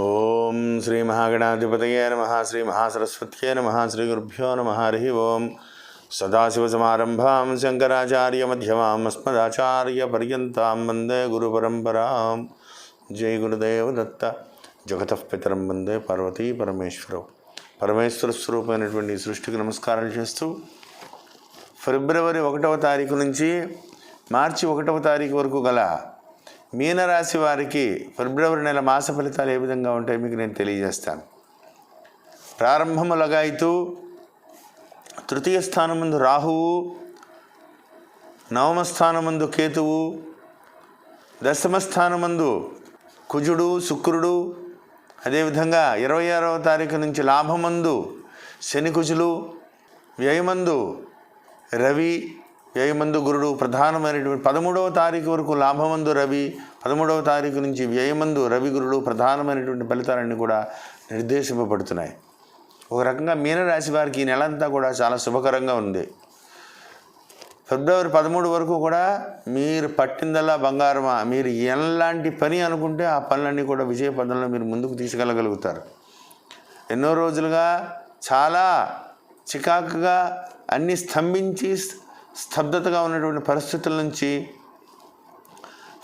ఓం శ్రీ మహాగణాధిపతయే నమ శ్రీ మహాసరస్వత్యే నమ శ్రీ గురుభ్యో నమ హరి ఓం. సదాశివసమారంభాం శంకరాచార్యమధ్యమాం అస్మదాచార్యపర్యంతాం వందే గురుపరంపరాం జై గురుదేవ దత్త. జగతః వందే పార్వతీ పరమేశ్వరం. పరమేశ్వర స్వరూపమైనటువంటి సృష్టికి నమస్కారాలు చేస్తూ ఫిబ్రవరి ఒకటవ తారీఖు నుంచి మార్చి ఒకటవ తారీఖు వరకు గల మీనరాశి వారికి ఫిబ్రవరి నెల మాస ఫలితాలు ఏ విధంగా ఉంటాయి మీకు నేను తెలియజేస్తాను. ప్రారంభము లగాయితూ తృతీయ స్థానముందు రాహువు నవమ స్థానమందు కేతువు దశమ స్థానమందు కుజుడు శుక్రుడు అదేవిధంగా ఇరవై ఆరవ తారీఖు నుంచి లాభమందు శని కుజులు వ్యయమందు రవి వ్యయమందు గురుడు ప్రధానమైనటువంటి పదమూడవ తారీఖు వరకు లాభమందు రవి పదమూడవ తారీఖు నుంచి వ్యయమందు రవి గురుడు ప్రధానమైనటువంటి ఫలితాలన్నీ కూడా నిర్దేశింపబడుతున్నాయి. ఒక రకంగా మీనరాశి వారికి ఈ నెలంతా కూడా చాలా శుభకరంగా ఉంది. ఫిబ్రవరి పదమూడు వరకు కూడా మీరు పట్టిందల్లా బంగారమా మీరు ఎలాంటి పని అనుకుంటే ఆ పనులన్నీ కూడా విజయ పదంలో మీరు ముందుకు తీసుకెళ్ళగలుగుతారు. ఎన్నో రోజులుగా చాలా చికాకుగా అన్నీ స్తంభించి స్తబ్దతగా ఉన్నటువంటి పరిస్థితుల నుంచి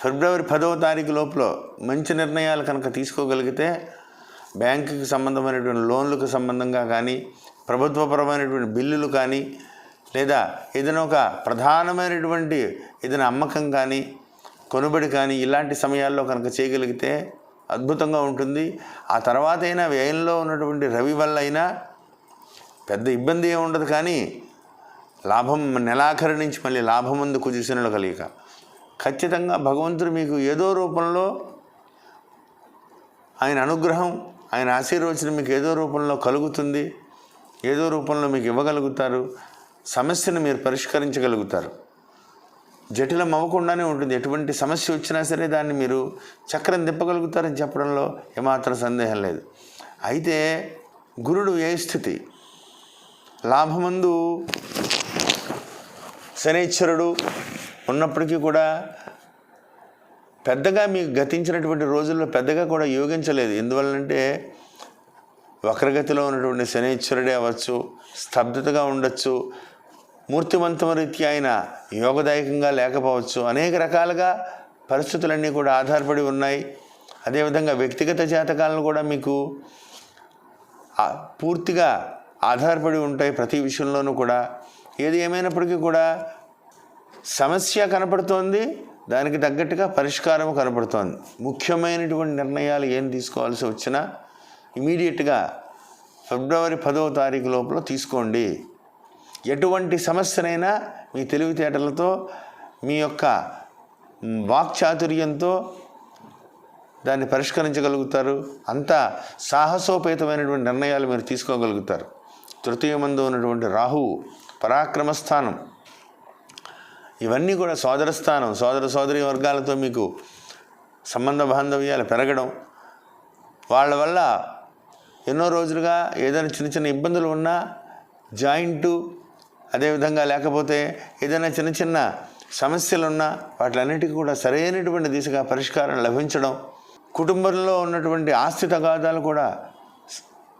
ఫిబ్రవరి పదవ తారీఖు లోపల మంచి నిర్ణయాలు కనుక తీసుకోగలిగితే బ్యాంకుకి సంబంధమైనటువంటి లోన్లకు సంబంధంగా కానీ ప్రభుత్వపరమైనటువంటి బిల్లులు కానీ లేదా ఏదైనా ఒక ప్రధానమైనటువంటి ఏదైనా అమ్మకం కానీ కొనుబడి కానీ ఇలాంటి సమయాల్లో కనుక చేయగలిగితే అద్భుతంగా ఉంటుంది. ఆ తర్వాత అయినా వ్యయంలో ఉన్నటువంటి రవి వల్ల అయినా పెద్ద ఇబ్బంది ఏమి ఉండదు కానీ లాభం నెలాఖరి నుంచి మళ్ళీ లాభం ముందు కుదిసినలు ఖచ్చితంగా భగవంతుడు మీకు ఏదో రూపంలో ఆయన అనుగ్రహం ఆయన ఆశీర్వచనం మీకు ఏదో రూపంలో కలుగుతుంది. ఏదో రూపంలో మీకు ఇవ్వగలుగుతారు. సమస్యను మీరు పరిష్కరించగలుగుతారు. జటిలం అవ్వకుండానే ఉంటుంది. ఎటువంటి సమస్య వచ్చినా సరే దాన్ని మీరు చక్రం తిప్పగలుగుతారని చెప్పడంలో ఏమాత్రం సందేహం లేదు. అయితే గురుడు ఏ స్థితి? లాభమందు శనైశ్వరుడు ఉన్నప్పటికీ కూడా పెద్దగా మీకు గతించినటువంటి రోజుల్లో పెద్దగా కూడా యోగించలేదు. ఎందువల్లంటే వక్రగతిలో ఉన్నటువంటి శనైశ్వరుడే అవ్వచ్చు స్తబ్దతగా ఉండొచ్చు మూర్తివంతమ రీత్యా ఆయన యోగదాయకంగా లేకపోవచ్చు. అనేక రకాలుగా పరిస్థితులన్నీ కూడా ఆధారపడి ఉన్నాయి. అదేవిధంగా వ్యక్తిగత జాతకాలను కూడా మీకు పూర్తిగా ఆధారపడి ఉంటాయి ప్రతి విషయంలోనూ కూడా. ఏది ఏమైనప్పటికీ కూడా సమస్య కనపడుతోంది దానికి తగ్గట్టుగా పరిష్కారం కనపడుతోంది. ముఖ్యమైనటువంటి నిర్ణయాలు ఏం తీసుకోవాల్సి వచ్చినా ఇమీడియట్గా ఫిబ్రవరి పదవ తారీఖు లోపల తీసుకోండి. ఎటువంటి సమస్యనైనా మీ తెలివితేటలతో మీ యొక్క వాక్చాతుర్యంతో దాన్ని పరిష్కరించగలుగుతారు. అంత సాహసోపేతమైనటువంటి నిర్ణయాలు మీరు తీసుకోగలుగుతారు. తృతీయమందు ఉన్నటువంటి రాహువు పరాక్రమ స్థానం ఇవన్నీ కూడా సోదర స్థానం సోదర సోదరి వర్గాలతో మీకు సంబంధ బాంధవ్యాలు పెరగడం వాళ్ళ వల్ల ఎన్నో రోజులుగా ఏదైనా చిన్న చిన్న ఇబ్బందులు ఉన్నా జాయింటు అదేవిధంగా లేకపోతే ఏదైనా చిన్న చిన్న సమస్యలున్నా వాటిలన్నిటికీ కూడా సరైనటువంటి దిశగా పరిష్కారం లభించడం కుటుంబంలో ఉన్నటువంటి ఆస్తి తగాదాలు కూడా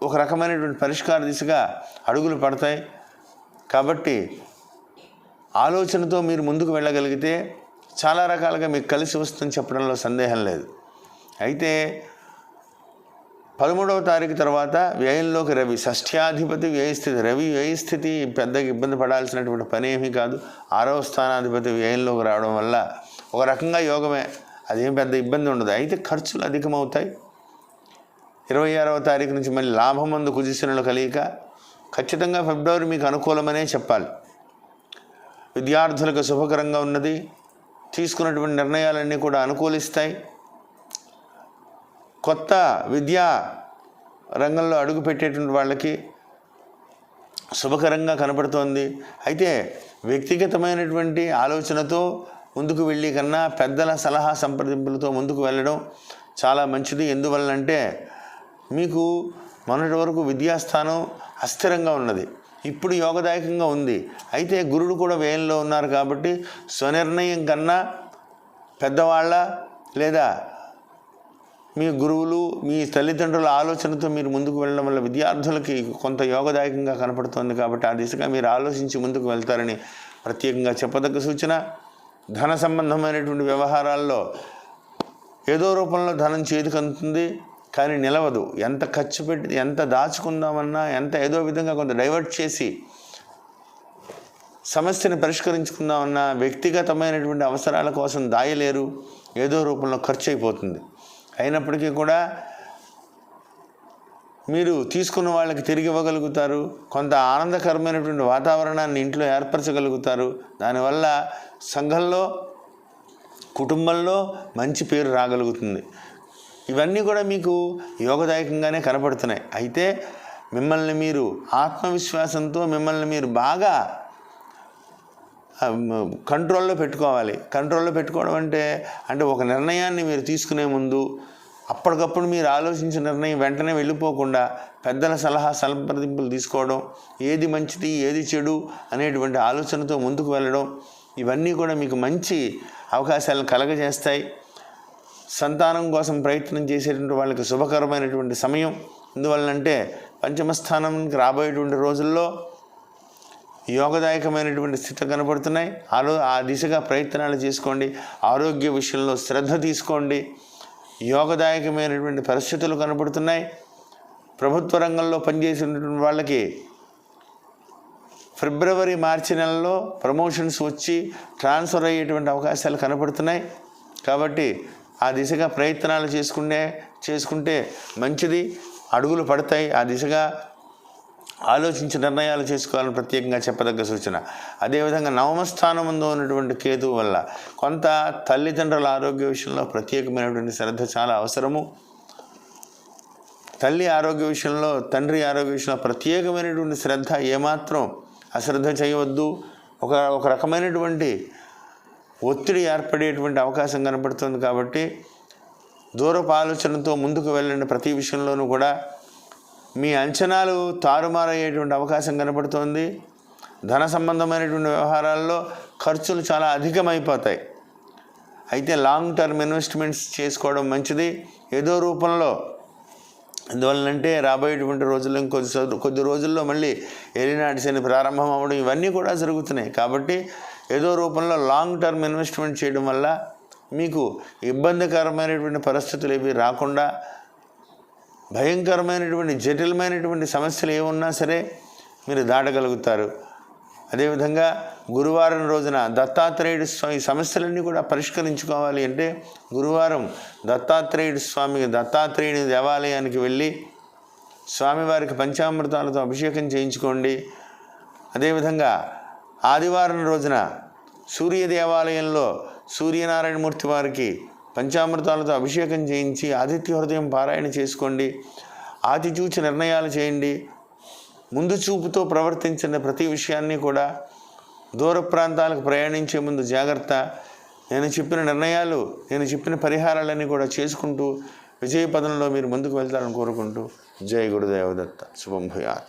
ఒక రకమైనటువంటి పరిష్కార దిశగా అడుగులు పడతాయి. కాబట్టి ఆలోచనతో మీరు ముందుకు వెళ్ళగలిగితే చాలా రకాలుగా మీకు కలిసి వస్తుందని చెప్పడంలో సందేహం లేదు. అయితే పదమూడవ తారీఖు తర్వాత వ్యయంలోకి రవి షష్ఠ్యాధిపతి వ్యయస్థితి రవి వ్యయస్థితి పెద్దగా ఇబ్బంది పడాల్సినటువంటి పని ఏమీ కాదు. ఆరవ స్థానాధిపతి వ్యయంలోకి రావడం వల్ల ఒక రకంగా యోగమే అదేం పెద్ద ఇబ్బంది ఉండదు. అయితే ఖర్చులు అధికమవుతాయి. ఇరవై ఆరవ తారీఖు నుంచి మళ్ళీ లాభం మందు కుజిశనులు కలియక ఖచ్చితంగా ఫిబ్రవరి మీకు అనుకూలమనే చెప్పాలి. విద్యార్థులకు శుభకరంగా ఉన్నది. తీసుకున్నటువంటి నిర్ణయాలన్నీ కూడా అనుకూలిస్తాయి. కొత్త విద్యా రంగంలో అడుగుపెట్టేటువంటి వాళ్ళకి శుభకరంగా కనపడుతోంది. అయితే వ్యక్తిగతమైనటువంటి ఆలోచనతో ముందుకు వెళ్ళి కన్నా పెద్దల సలహా సంప్రదింపులతో ముందుకు వెళ్ళడం చాలా మంచిది. ఎందువల్లంటే మీకు మొన్నటి వరకు విద్యాస్థానం అస్థిరంగా ఉన్నది. ఇప్పుడు యోగదాయకంగా ఉంది. అయితే గురుడు కూడా వ్యయంలో ఉన్నారు కాబట్టి స్వనిర్ణయం కన్నా పెద్దవాళ్ళ లేదా మీ గురువులు మీ తల్లిదండ్రుల ఆలోచనతో మీరు ముందుకు వెళ్ళడం వల్ల విద్యార్థులకి కొంత యోగదాయకంగా కనపడుతోంది కాబట్టి ఆ దిశగా మీరు ఆలోచించి ముందుకు వెళ్తారని ప్రత్యేకంగా చెప్పదగ్గ సూచన. ధన సంబంధమైనటువంటి వ్యవహారాల్లో ఏదో రూపంలో ధనం చేతికి అందుతుంది. కానీ నిలవదు. ఎంత ఖర్చు పెట్టి ఎంత దాచుకుందామన్నా ఎంత ఏదో విధంగా కొంత డైవర్ట్ చేసి సమస్యను పరిష్కరించుకుందామన్నా వ్యక్తిగతమైనటువంటి అవసరాల కోసం దాయలేరు ఏదో రూపంలో ఖర్చు అయిపోతుంది అయినప్పటికీ కూడా మీరు తీసుకున్న వాళ్ళకి తిరిగి ఇవ్వగలుగుతారు కొంత ఆనందకరమైనటువంటి వాతావరణాన్ని ఇంట్లో ఏర్పరచగలుగుతారు. దానివల్ల సంఘంలో కుటుంబంలో మంచి పేరు రాగలుగుతుంది. ఇవన్నీ కూడా మీకు యోగదాయకంగానే కనపడుతున్నాయి. అయితే మిమ్మల్ని మీరు ఆత్మవిశ్వాసంతో మిమ్మల్ని మీరు బాగా కంట్రోల్లో పెట్టుకోవాలి. కంట్రోల్లో పెట్టుకోవడం అంటే అంటే ఒక నిర్ణయాన్ని మీరు తీసుకునే ముందు అప్పటికప్పుడు మీరు ఆలోచించిన నిర్ణయం వెంటనే వెళ్ళిపోకుండా పెద్దల సలహా సంప్రదింపులు తీసుకోవడం ఏది మంచిది ఏది చెడు అనేటువంటి ఆలోచనతో ముందుకు వెళ్ళడం ఇవన్నీ కూడా మీకు మంచి అవకాశాలను కలగజేస్తాయి. సంతానం కోసం ప్రయత్నం చేసేటువంటి వాళ్ళకి శుభకరమైనటువంటి సమయం. ఎందువల్లంటే పంచమస్థానంకి రాబోయేటువంటి రోజుల్లో యోగదాయకమైనటువంటి స్థితి కనపడుతున్నాయి. ఆలో ఆ దిశగా ప్రయత్నాలు చేసుకోండి. ఆరోగ్య విషయంలో శ్రద్ధ తీసుకోండి. యోగదాయకమైనటువంటి పరిస్థితులు కనపడుతున్నాయి. ప్రభుత్వ రంగంలో పనిచేసినటువంటి వాళ్ళకి ఫిబ్రవరి మార్చి నెలలో ప్రమోషన్స్ వచ్చి ట్రాన్స్ఫర్ అయ్యేటువంటి అవకాశాలు కనపడుతున్నాయి. కాబట్టి ఆ దిశగా ప్రయత్నాలు చేసుకునే చేసుకుంటే మంచిది. అడుగులు పడతాయి. ఆ దిశగా ఆలోచించి నిర్ణయాలు చేసుకోవాలని ప్రత్యేకంగా చెప్పదగ్గ సూచన. అదేవిధంగా నవమ స్థానం ముందు ఉన్నటువంటి కేతు వల్ల కొంత తల్లిదండ్రుల ఆరోగ్య విషయంలో ప్రత్యేకమైనటువంటి శ్రద్ధ చాలా అవసరము. తల్లి ఆరోగ్య విషయంలో తండ్రి ఆరోగ్య విషయంలో ప్రత్యేకమైనటువంటి శ్రద్ధ ఏమాత్రం అశ్రద్ధ చేయవద్దు. ఒక ఒక రకమైనటువంటి ఒత్తిడి ఏర్పడేటువంటి అవకాశం కనపడుతుంది కాబట్టి దూరపు ఆలోచనతో ముందుకు వెళ్ళండి ప్రతి విషయంలోనూ కూడా మీ అంచనాలు తారుమారయ్యేటువంటి అవకాశం కనపడుతోంది ధన సంబంధమైనటువంటి వ్యవహారాల్లో ఖర్చులు చాలా అధికమైపోతాయి. అయితే లాంగ్ టర్మ్ ఇన్వెస్ట్మెంట్స్ చేసుకోవడం మంచిది. ఏదో రూపంలో ఎందువల్లంటే రాబోయేటువంటి రోజుల్లో ఇంకొద్ది కొద్ది రోజుల్లో మళ్ళీ ఏలినాటి ప్రారంభం అవ్వడం ఇవన్నీ కూడా జరుగుతున్నాయి. కాబట్టి ఏదో రూపంలో లాంగ్ టర్మ్ ఇన్వెస్ట్మెంట్ చేయడం వల్ల మీకు ఇబ్బందికరమైనటువంటి పరిస్థితులు ఏవి రాకుండా భయంకరమైనటువంటి జటిలమైనటువంటి సమస్యలు ఏమున్నా సరే మీరు దాటగలుగుతారు. అదేవిధంగా గురువారం రోజున దత్తాత్రేయుడు స్వామి ఈ సమస్యలన్నీ కూడా పరిష్కరించుకోవాలి అంటే గురువారం దత్తాత్రేయుడు స్వామి దత్తాత్రేయుని దేవాలయానికి వెళ్ళి స్వామివారికి పంచామృతాలతో అభిషేకం చేయించుకోండి. అదేవిధంగా ఆదివారం రోజున సూర్య దేవాలయంలో సూర్యనారాయణమూర్తి వారికి పంచామృతాలతో అభిషేకం చేయించి ఆదిత్య హృదయం పారాయణ చేసుకోండి. ఆతిచూచి నిర్ణయాలు చేయండి. ముందు చూపుతో ప్రవర్తించిన ప్రతి విషయాన్ని కూడా దూర ప్రాంతాలకు ప్రయాణించే ముందు జాగ్రత్త. నేను చెప్పిన నిర్ణయాలు నేను చెప్పిన పరిహారాలన్నీ కూడా చేసుకుంటూ విజయ పదంలో మీరు ముందుకు వెళ్తారని కోరుకుంటూ జయ గురుదేవదత్త. శుభం భూయాత్.